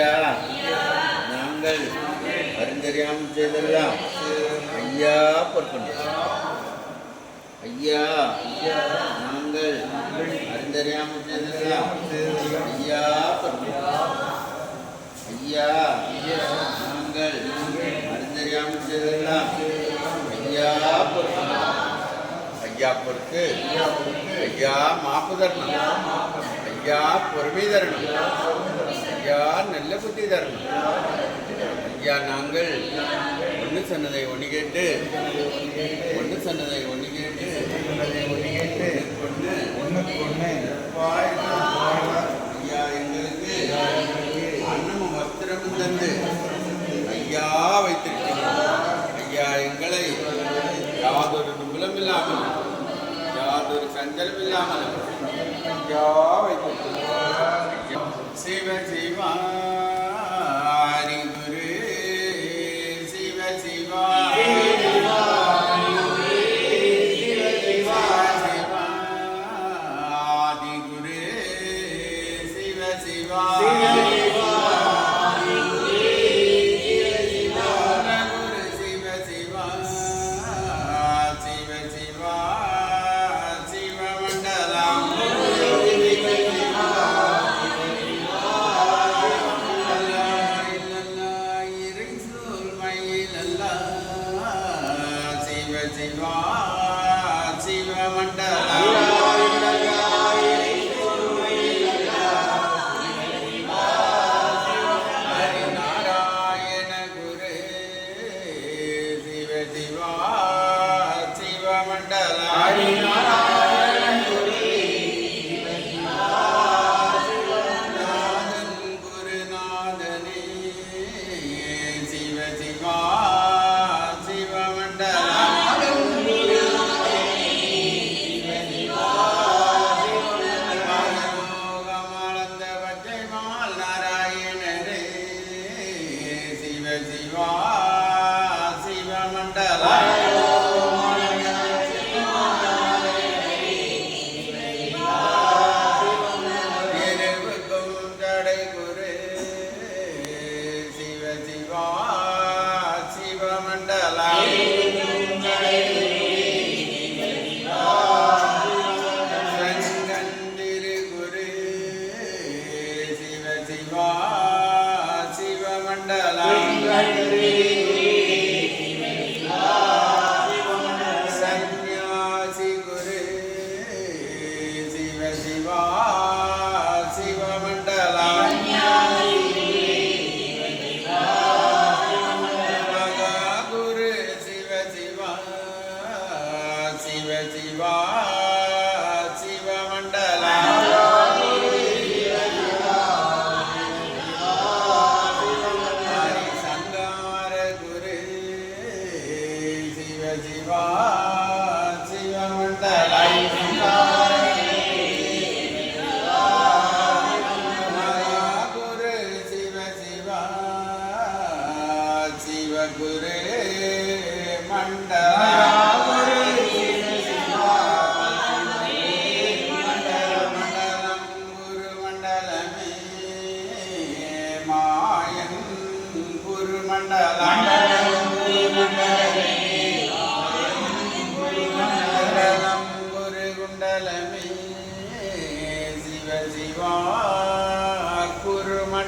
ஐயா. நாங்கள் அறிந்தறியாமல் செய்தெல்லாம் ஐயா பொறுப்பண்டார் ஐயா நாங்கள் அறிந்தறியாமல் செய்தெல்லாம் ஐயா பொறுப்பண்டார் ஐயா நாங்கள் அறிந்தறியாமல் செய்தெல்லாம் ஐயா பொறுப்பு ஐயா பொறுத்து ஐயா மாப்பு தரணும். ஐயா பொறுமை தரணும் ஐயா நல்ல புத்தி தரணும் ஐயா நாங்கள் ஒன்று சொன்னதை ஒன்று கேட்டு ஒன்று சொன்னதை ஒன்று கேட்டு ஒன்று கேட்டு ஒன்று ஒண்ணுக்கு ஒண்ணு ஐயா எங்களுக்கு அன்னமும் வஸ்திரமும் தந்து ஐயா வைத்திருக்கிறோம் ஐயா எங்களை யாதொரு துன்பலம் இல்லாமல் யாதொரு சஞ்சலம் இல்லாமல் ஐயா வைத்திருக்கிறோம் శివ శివ శివ మండల హరి సంగార గురు శివ శివ శివ మండల గురు శివ శివ శివ గురు మండల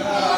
Amen.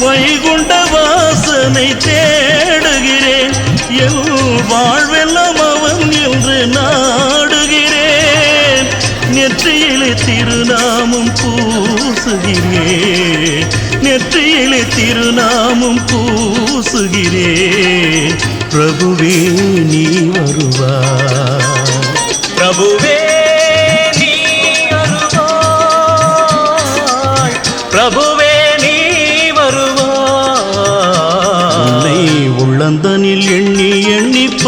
வைகுண்ட வாசனை தேடுகிறேன். என் வாழ்வெல்லாம் அவன் என்று நாடுகிறேன். நெற்றியிலே திருநாமம் பூசுகிறேன். நெற்றியிலே திருநாமம் பூசுகிறேன். பிரபுவே நீ வருவா